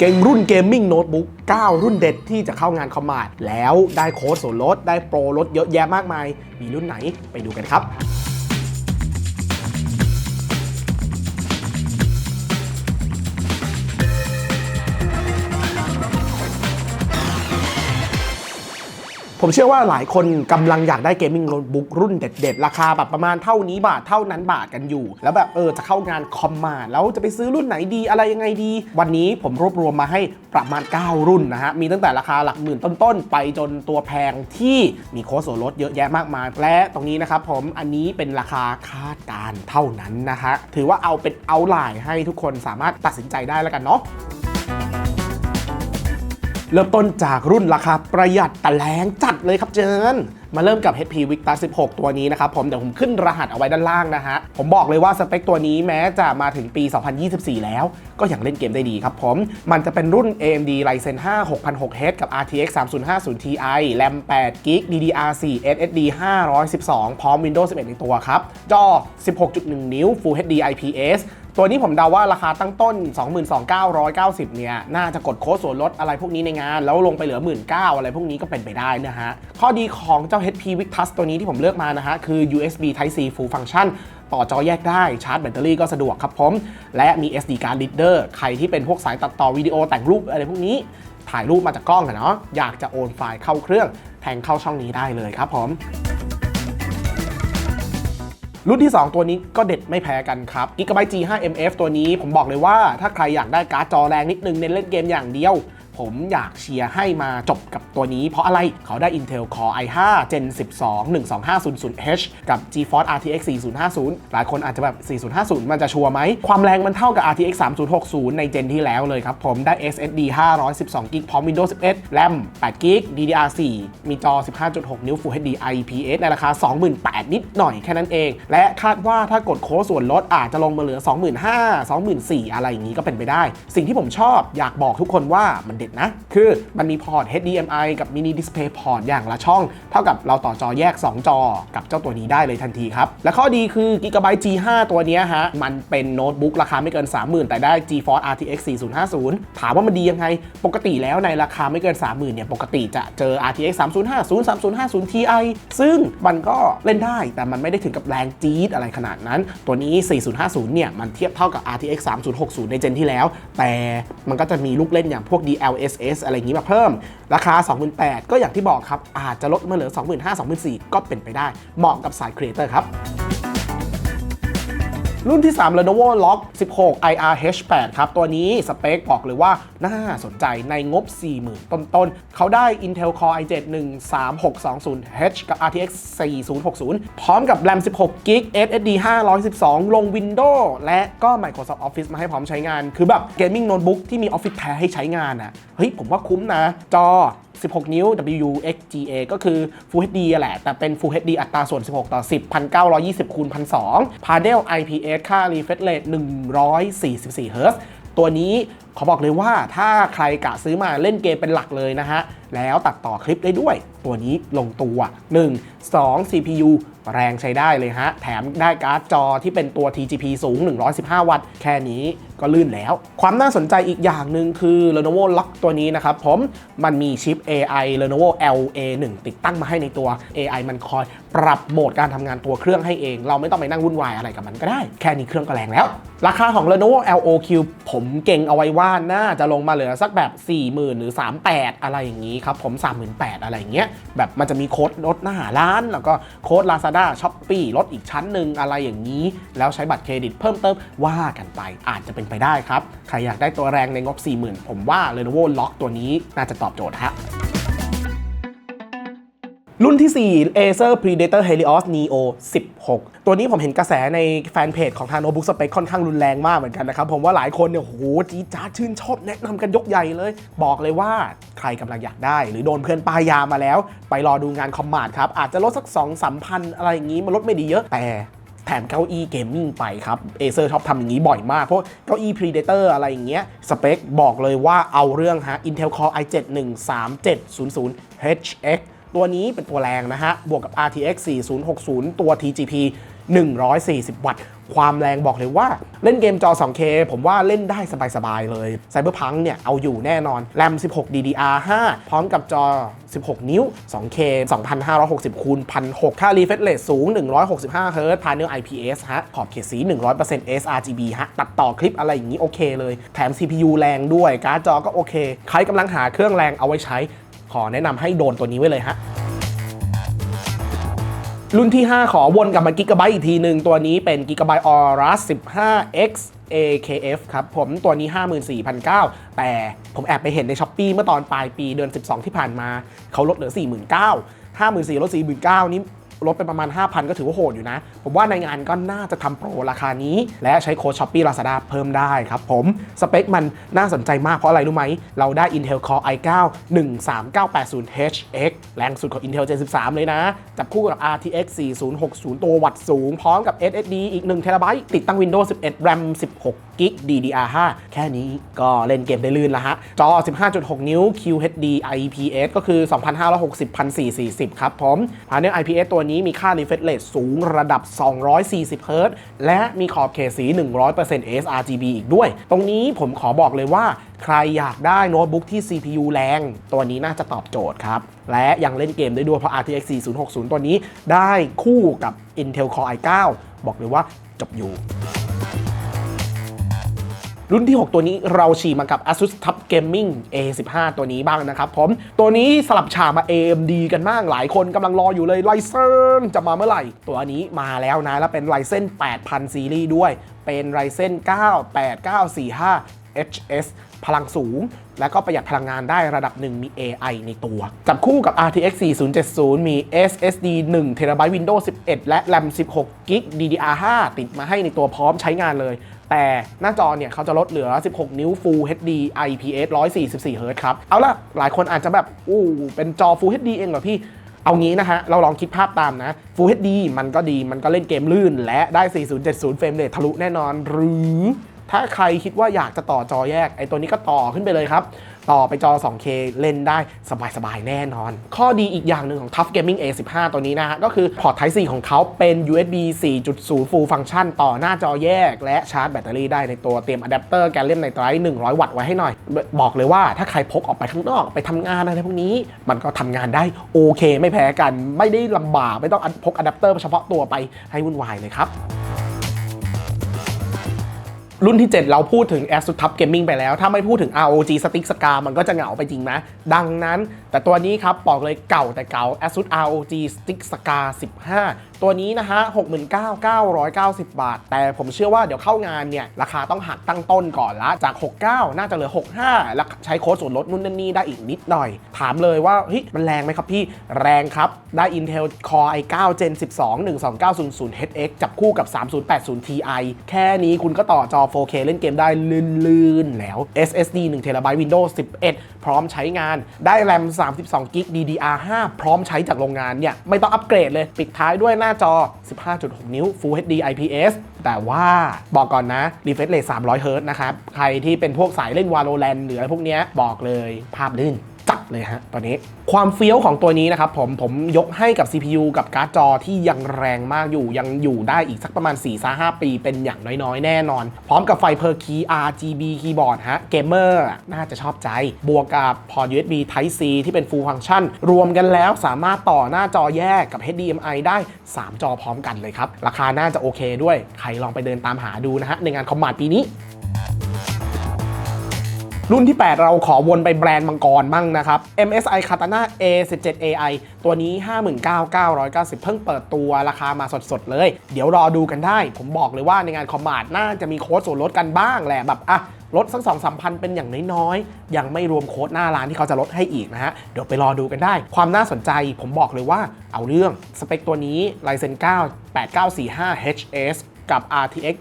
เก่งรุ่นเกมมิ่งโน้ตบุ๊ก9 รุ่นเด็ดที่จะเข้างานคอมมานด์แล้วได้โค้ดส่วนลด ได้โปรลดเยอะแยะมากมาย มีรุ่นไหนไปดูกันครับ ผมเชื่อว่าหลายคนกำลังอยากได้เกมมิ่งโน้ตบุ๊กรุ่นเด็ดๆ ราคาแบบประมาณเท่านี้บาทเท่านั้นบาทกันอยู่ แล้วแบบเออจะเข้างานคอมมาแล้วจะไปซื้อรุ่นไหนดีอะไรยังไงดี วันนี้ผมรวบรวมมาให้ประมาณ 9 รุ่นนะฮะ มีตั้งแต่ราคาหลักหมื่นต้นๆ ไปจนตัวแพงที่มีโค้ดส่วนลดเยอะแยะมากมาย และตรงนี้นะครับผมอันนี้เป็นราคาคาดการเท่านั้นนะฮะถือว่าเอาเป็นเอาไลน์ให้ทุกคนสามารถตัดสินใจได้แล้วกันเนาะ เริ่มต้นจากรุ่นราคาประหยัดแต่แรงจัดเลยครับเจินมาเริ่มกับ HP Victus 16 ตัวนี้นะครับผมเดี๋ยวผมขึ้นรหัสเอาไว้ด้านล่างนะฮะ ผมบอกเลยว่าสเปคตัวนี้แม้จะมาถึงปี 2024 แล้ว ก็ยังเล่นเกมได้ดีครับผม มันจะเป็นรุ่น AMD Ryzen 5 6600H กับ RTX 3050 Ti RAM 8 g b DDR4 SSD 512 พร้อม Windows 11 ในตัวครับ จอ 16.1 นิ้ว Full HD IPS ตัวนี้ผมเดาว่าราคาตั้งต้น 22,990 เนี่ย น่าจะกดโค้ดส่วนลดอะไรพวกนี้ในงาน แล้วลงไปเหลือ 19,000อะไรพวกนี้ก็เป็นไปได้นะฮะ ข้อดีของเจ้า HP Victus ตัวนี้ที่ผมเลือกมานะฮะ คือ USB Type C Full Function ต่อจอแยกได้ชาร์จแบตเตอรี่ก็สะดวกครับผม และมี SD card reader ใครที่เป็นพวกสายตัดต่อวิดีโอแต่งรูปอะไรพวกนี้ ถ่ายรูปมาจากกล้องอะเนาะอยากจะโอนไฟล์เข้าเครื่องแทงเข้าช่องนี้ได้เลยครับผม รุ่นที่ 2 ตัวนี้ก็เด็ดไม่แพ้กันครับ Gigabyte G5 MF ตัวนี้ผมบอกเลยว่าถ้าใครอยากได้การ์ดจอแรงนิดนึงเน้นเล่นเกมอย่างเดียว ผมอยากเชียร์ให้มาจบกับตัวนี้ เพราะอะไรเขาได้ Intel Core i5 Gen 12 12500H กับ GeForce RTX 4050 หลายคนอาจจะแบบ 4050 มันจะชัวร์ไหม ความแรงมันเท่ากับ RTX 3060 ในเจนที่แล้วเลยครับ ผมได้ SSD 512 g b พร้อม Windows 11 RAM 8 g b DDR4 มีจอ 15.6 นิ้ว Full HD IPS ในราคา 28,000 นิดหน่อยแค่นั้นเอง และคาดว่าถ้ากดโค้ดส่วนลดอาจจะลงมาเหลือ 25,000 24,000 อะไรอย่างนี้ก็เป็นไปได้ สิ่งที่ผมชอบอยากบอกทุกคนว่ามันเด็ดนะ คือมันมีพอร์ต HDMI กับ Mini Display Port อย่างละช่อง เท่ากับเราต่อจอแยก 2 จอกับเจ้าตัวนี้ได้เลยทันทีครับ และข้อดีคือ Gigabyte G5 ตัวนี้ฮะ มันเป็นโน้ตบุ๊กราคาไม่เกิน 30,000 แต่ได้ GeForce RTX 4050 ถามว่ามันดียังไง ปกติแล้วในราคาไม่เกิน 30,000 เนี่ย ปกติจะเจอ RTX 3050 3050 Ti ซึ่งมันก็เล่นได้ แต่มันไม่ได้ถึงกับแรงจี๊ดอะไรขนาดนั้น ตัวนี้ 4050 เนี่ย มันเทียบเท่ากับ RTX 3060 ในเจนที่แล้ว แต่มันก็จะมีลูกเล่นอย่างพวก DL LSS อะไรอย่างนี้มาเพิ่ม ราคา 28,000ก็อย่างที่บอกครับ อาจจะลดมาเหลือ 25,000 24,000 ก็เป็นไปได้ เหมาะกับสายครีเอเตอร์ครับ รุ่นที่ 3 Lenovo Lock 16 IRH8 ครับ ตัวนี้สเปคบอกเลยว่าน่าสนใจในงบ 40,000 ต้นๆ เขาได้ Intel Core i7 13620H กับ RTX 4060 พร้อมกับ RAM 16 g b SSD 512 ลง Windows และก็ Microsoft Office มาให้พร้อมใช้งาน คือแบบเกมมิ่งโน้ตบุ๊กที่มี Office แท้ให้ใช้งานอะ เฮ้ย ผมว่าคุ้มนะ จอ 16 นิ้ว WXGA ก็คือ Full HD แหละ แต่เป็น Full HD อัตราส่วน 16 ต่อ 10 1920คูณ1,200 Panel IPS ค่า refresh rate 144 Hz ตัวนี้ขอบอกเลยว่าถ้าใครกะซื้อมาเล่นเกมเป็นหลักเลยนะฮะ แล้วตัดต่อคลิปได้ด้วย ตัวนี้ลงตัว 1 2 CPU แรงใช้ได้เลยฮะ แถมได้การ์ดจอที่เป็นตัว TGP สูง 115 วัตต์ แค่นี้ ก็ลื่นแล้ว ความน่าสนใจอีกอย่างหนึ่งคือ Lenovo Lock ตัวนี้นะครับผมมันมีชิป AI Lenovo LA1 ติดตั้งมาให้ในตัว AI มันคอยปรับโหมดการทำงานตัวเครื่องให้เอง เราไม่ต้องไปนั่งวุ่นวายอะไรกับมันก็ได้ แค่นี้เครื่องก็แรงแล้ว ราคาของ Lenovo LOQ ผมเก่งเอาไว้ว่าน่าจะลงมาเหลือสักแบบ 40,000 หรือ 38 อะไรอย่างนี้ครับผม 38,000 อะไรอย่างเงี้ยแบบมันจะมีโค้ดลดหน้าร้าน แล้วก็โค้ด Lazada Shopee ลดอีกชั้นหนึ่งอะไรอย่างนี้ แล้วใช้บัตรเครดิตเพิ่มเติมว่ากันไปอาจจะเป็นไปได้ครับ ใครอยากได้ตัวแรงในงบ 40,000 ผมว่า Lenovo Lock ตัวนี้น่าจะตอบโจทย์ฮะรุ่นที่ 4 Acer Predator Helios Neo 16 ตัวนี้ผมเห็นกระแสในแฟนเพจของทางโนบุ๊กสเปคค่อนข้างรุนแรงมากเหมือนกันนะครับ ผมว่าหลายคนเนี่ยโหจีดจ้าชื่นชอบแนะนำกันยกใหญ่เลย บอกเลยว่าใครกำลังอยากได้ หรือโดนเพื่อนป้ายยามาแล้ว ไปรอดูงานคอมมาดครับ อาจจะลดสัก 2 3 พันอะไรอย่างนี้มันลดไม่ดีเยอะแต่ แถมเก้าอี้เกมมิ่งไปครับเอเซอร์ชอบทำอย่างนี้บ่อยมาก เพราะเก้าอี้ Predator อะไรอย่างเงี้ยสเปคบอกเลยว่าเอาเรื่องฮะ Intel Core i7 13700 HX ตัวนี้เป็นตัวแรงนะฮะ บวกกับ RTX 4060 ตัว TGP 140 วัตต์ ความแรงบอกเลยว่าเล่นเกมจอ 2K ผมว่าเล่นได้สบายๆเลย Cyberpunk เนี่ยเอาอยู่แน่นอน RAM 16 DDR5 พร้อมกับจอ 16 นิ้ว 2K 2560คูณ1,600ค่า refresh rate สูง 165 Hz panel IPS ฮะ ขอบเขตสี 100% sRGB ฮะ ตัดต่อคลิปอะไรอย่างนี้โอเคเลย แถม CPU แรงด้วย การ์ดจอก็โอเค ใครกำลังหาเครื่องแรงเอาไว้ใช้ ขอแนะนำให้โดนตัวนี้ไว้เลยฮะ รุ่นที่ 5 ขอวนกลับมากิกะไบต์อีกทีหนึ่งตัวนี้เป็นกิกะไบต์ออรัส 15X AKF ครับผมตัวนี้ 54,009แต่ผมแอบไปเห็นใน s h อ p e e เมื่อตอนปลายปีเดือน 12 ที่ผ่านมา เขาลดเหลือ 49,000 54,000ลด49,000 นี่ ลดไปประมาณ 5,000 ก็ถือว่าโหดอยู่นะ ผมว่าในงานก็น่าจะทำโปรราคานี้ และใช้โค้ด Shopee Lazada เพิ่มได้ครับผม สเปคมันน่าสนใจมากเพราะอะไรรู้ไหม เราได้ Intel Core i9 13980HX แรงสุดของ Intel Gen 13 เลยนะ จับคู่กับ RTX 4060 ตัววัตต์สูง พร้อมกับ SSD อีก1 TB ติดตั้ง Windows 11 RAM 16 g b DDR5 แค่นี้ก็เล่นเกมได้ลื่นแล้วฮะ จอ 15.6 นิ้ว QHD IPS ก็คือ 2560 1440 ครับผม Panel IPS ตัวนี้มีค่า refresh rate สูงระดับ 240 Hz และมีขอบเขตสี 100% sRGB อีกด้วย ตรงนี้ผมขอบอกเลยว่าใครอยากได้โน้ตบุ๊กที่ CPU แรง ตัวนี้น่าจะตอบโจทย์ครับ และยังเล่นเกมได้ด้วยเพราะ RTX 4060 ตัวนี้ได้คู่กับ Intel Core i9 บอกเลยว่าจบอยู่ รุ่นที่ 6 ตัวนี้เราฉีมากับ ASUS TUF Gaming A15 ตัวนี้บ้างนะครับผม ตัวนี้สลับฉากมา AMD กันมากหลายคนกำลังรออยู่เลย Ryzen จะมาเมื่อไหร่ ตัวนี้มาแล้วนะ แล้วเป็น Ryzen 8000 ซีรีส์ด้วย เป็น Ryzen 9 8945 HS พลังสูง และก็ประหยัดพลังงานได้ระดับหนึ่งมี AI ในตัว จับคู่กับ RTX 4070 มี SSD 1 TB Windows 11 และ RAM 16 g b DDR5 ติดมาให้ในตัวพร้อมใช้งานเลย แต่หน้าจอเนี่ยเขาจะลดเหลือ 16 นิ้ว Full HD IPS 144 Hz ครับ เอาละหลายคนอาจจะแบบ อู้ เป็นจอ Full HD เองเหรอพี่ เอางี้นะฮะ เราลองคิดภาพตามนะ Full HD มันก็ดี มันก็เล่นเกมลื่น และได้ 4070 เฟรมเรททะลุแน่นอน หรือ ถ้าใครคิดว่าอยากจะต่อจอแยก ไอ้ตัวนี้ก็ต่อขึ้นไปเลยครับ ต่อไปจอ 2K เล่นได้สบายๆ แน่นอน ข้อดีอีกอย่างหนึ่งของ Tough Gaming A15 ตัวนี้นะฮะ ก็คือพอร์ต Type C ของเขาเป็น USB 4.0 Full Function ต่อหน้าจอแยก และชาร์จแบตเตอรี่ได้ในตัวเตรียมอะแดปเตอร์แกลเลียมไนไตรท์100 วัตต์ไว้ให้หน่อย บอกเลยว่าถ้าใครพกออกไปข้างนอกไปทำงานอะไรพวกนี้ มันก็ทำงานได้โอเค ไม่แพ้กันไม่ได้ลำบากไม่ต้องพกอะแดปเตอร์เฉพาะตัวไปให้วุ่นวายเลยครับ รุ่นที่ 7 เราพูดถึง ASUS TUF Gaming ไปแล้ว ถ้าไม่พูดถึง ROG Stick Scar มันก็จะเหงาไปจริงนะดังนั้น แต่ตัวนี้ครับบอกเลยเก่าแต่เก่า ASUS ROG Stick Scar 15 ตัวนี้นะฮะ 69,990 บาท แต่ผมเชื่อว่าเดี๋ยวเข้างานเนี่ย ราคาต้องหักตั้งต้นก่อนละ จาก 69 น่าจะเหลือ 65 แล้วใช้โค้ดส่วนลดนู่นนั่นนี่ได้อีกนิดหน่อย ถามเลยว่าเฮ้ยมันแรงไหมครับพี่แรงครับได้ Intel Core i9 Gen 12 12900 HX จับคู่กับ 3080 Ti แค่นี้คุณก็ต่อจอ 4K เล่นเกมได้ลื่นๆแล้ว SSD 1 TB Windows 11 พร้อมใช้งาน ได้ RAM 32 GB DDR5 พร้อมใช้จากโรงงานเนี่ย ไม่ต้องอัปเกรดเลย ปิดท้ายด้วยหน้าจอ 15.6 นิ้ว Full HD IPS แต่ว่าบอกก่อนนะ refresh rate 300 Hz นะครับ ใครที่เป็นพวกสายเล่น Valorant หรืออะไรพวกเนี้ยบอกเลยภาพลื่น จัดเลยฮะตอนนี้ความเฟี้ยวของตัวนี้นะครับผมผมยกให้กับ CPU กับการ์ดจอที่ยังแรงมากอยู่ยังอยู่ได้อีกสักประมาณ4-5ปีเป็นอย่างน้อยๆ แน่นอน พร้อมกับไฟเพอร์คีย RGB คีย์บอร์ดฮะเกมเมอร์น่าจะชอบใจ บวกกับพอร์ต USB Type C ที่เป็น Full Function รวมกันแล้วสามารถต่อหน้าจอแยกกับ HDMI ได้ 3 จอพร้อมกันเลยครับ ราคาน่าจะโอเคด้วย ใครลองไปเดินตามหาดูนะฮะในงานคอมมานด์ปีนี้ รุ่นที่ 8 เราขอวนไปแบรนด์มังกรบ้างนะครับ MSI Katana A17 AI ตัวนี้ 59,990 เพิ่งเปิดตัวราคามาสดๆเลย เดี๋ยวรอดูกันได้ ผมบอกเลยว่าในงานคอมมาดน่าจะมีโค้ดส่วนลดกันบ้างแหละแบบอะลดสักสองสามพันเป็นอย่างน้อยๆ ยังไม่รวมโค้ดหน้าร้านที่เขาจะลดให้อีกนะฮะ เดี๋ยวไปรอดูกันได้ ความน่าสนใจผมบอกเลยว่าเอาเรื่องสเปคตัวนี้ Ryzen 9 8945 HS กับ RTX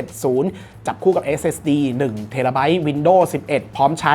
4070 จับคู่กับ SSD 1 TB Windows 11 พร้อมใช้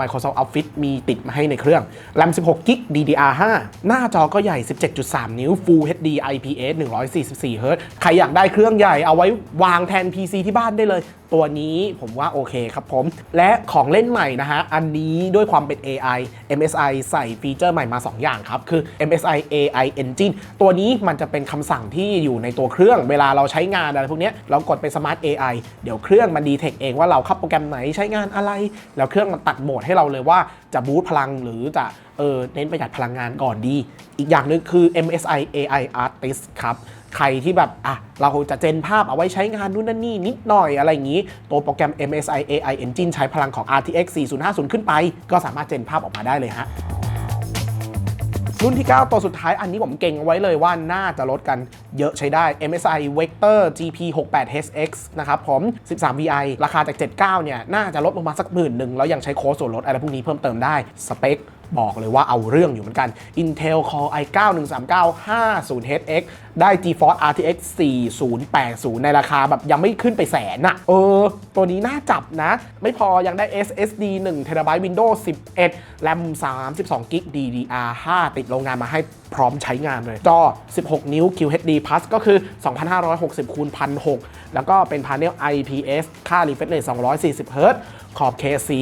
Microsoft Office มีติดมาให้ในเครื่อง RAM 16 GB DDR5 หน้าจอก็ใหญ่ 17.3 นิ้ว Full HD IPS 144 Hz ใครอยากได้เครื่องใหญ่เอาไว้วางแทน PC ที่บ้านได้เลย ตัวนี้ผมว่าโอเคครับผม และของเล่นใหม่นะฮะ อันนี้ด้วยความเป็น AI MSI ใส่ฟีเจอร์ใหม่มา 2 อย่างครับ คือ MSI AI Engine ตัวนี้มันจะเป็นคำสั่งที่อยู่ในตัวเครื่อง เวลาเราใช้งานอะไรพวกนี้เรากดเป็น Smart AI เดี๋ยวเครื่องมันดีเทคเองว่าเราเข้าโปรแกรมไหนใช้งานอะไร แล้วเครื่องมันตัดโหมดให้เราเลยว่าจะบูตพลังหรือจะเออเน้นประหยัดพลังงานก่อนดี อีกอย่างหนึงคือ MSI AI Artist ครับ ใครที่แบบอะเราจะเจนภาพเอาไว้ใช้งานนู่นนั่นนี่นิดหน่อยอะไรอย่างนี้ ตัวโปรแกรม MSI AI Engine ใช้พลังของ RTX 4050 ขึ้นไป ก็สามารถเจนภาพออกมาได้เลยฮะรุ่นที่ 9 ตัวสุดท้ายอันนี้ผมเก่งเอาไว้เลยว่าน่าจะลดกันเยอะใช้ได้ MSI Vector GP 68 HX นะครับผม 13 VI ราคาจาก 79 เนี่ย น่าจะลดลงมาสักหมื่นหนึ่งแล้วยังใช้โค้ดส่วนลดอะไรพวกนี้เพิ่มเติมได้ สเปค บอกเลยว่าเอาเรื่องอยู่เหมือนกัน Intel Core i9 139 50HX ได้ GeForce RTX 4080 ในราคาแบบยังไม่ขึ้นไปแสนอะเออ ตัวนี้น่าจับนะ ไม่พอยังได้ SSD 1 TB Windows 11 RAM 32 g b DDR5 ติดโรงงานมาให้พร้อมใช้งานเลยจอ 16 นิ้ว QHD Plus ก็คือ 2560คูณ1,600แล้วก็เป็น Panel IPS ค่า refresh rate 240 Hz ขอบเคสี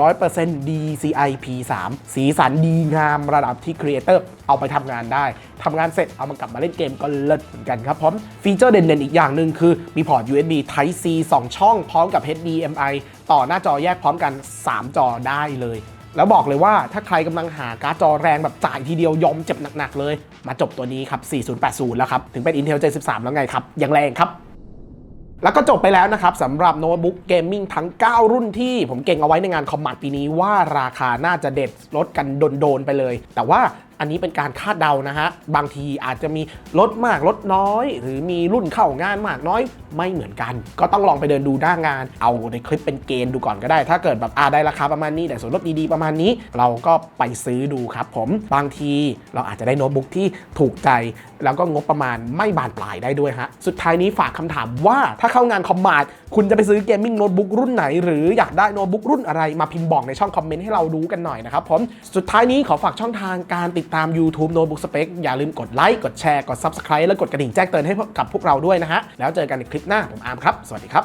100% DCI P3 สีสันดีงามระดับที่ Creator เอาไปทำงานได้ทำงานเสร็จเอามากลับมาเล่นเกมก็เลิศเหมือนกันครับพร้อมฟีเจอร์เด่นๆอีกอย่างหนึ่งคือ มีพอร์ต USB Type C 2 ช่องพร้อมกับ HDMI ต่อหน้าจอแยกพร้อมกัน 3 จอได้เลย แล้วบอกเลยว่าถ้าใครกำลังหาการ์ดจอแรงแบบจ่ายทีเดียวยอมเจ็บหนักๆเลย มาจบตัวนี้ครับ 4080 แล้วครับ ถึงเป็น Intel 73แล้วไงครับยังแรงครับ แล้วก็จบไปแล้วนะครับสำหรับโน้ตบุ๊กเกมมิ่งทั้ง 9 รุ่นที่ผมเก่งเอาไว้ในงานคอมมัดปีนี้ว่าราคาน่าจะเด็ดลดกันโดนๆไปเลย แต่ว่าอันนี้เป็นการคาดเดานะฮะ บางทีอาจจะมีลดมากลดน้อย หรือมีรุ่นเข้างานมากน้อยไม่เหมือนกัน ก็ต้องลองไปเดินดูหน้างาน เอาในคลิปเป็นเกณฑ์ดูก่อนก็ได้ ถ้าเกิดแบบอ่าได้ราคาประมาณนี้แต่ส่วนลดดีๆประมาณนี้ เราก็ไปซื้อดูครับผมบางทีเราอาจจะได้โน้ตบุ๊กที่ถูกใจ แล้วก็งบประมาณไม่บานปลายได้ด้วยฮะสุดท้ายนี้ฝากคำถามว่าถ้าเข้างานคอมมานดคุณจะไปซื้อเกมมิ่งโน้ตบุ๊กรุ่นไหน หรืออยากได้โน้ตบุ๊กรุ่นอะไรมาพิมพ์บอกในช่องคอมเมนต์ให้เรารู้กันหน่อยนะครับผมสุดท้ายนี้ขอฝากช่องทางการติดดตาม YouTube Notebook Spec อย่าลืมกดไลค์ กดแชร์ กด Subscribe และกดกระดิ่งแจ้งเตือนให้กับพวกเราด้วยนะฮะ แล้วเจอกันในคลิปหน้า ผมอาร์มครับ สวัสดีครับ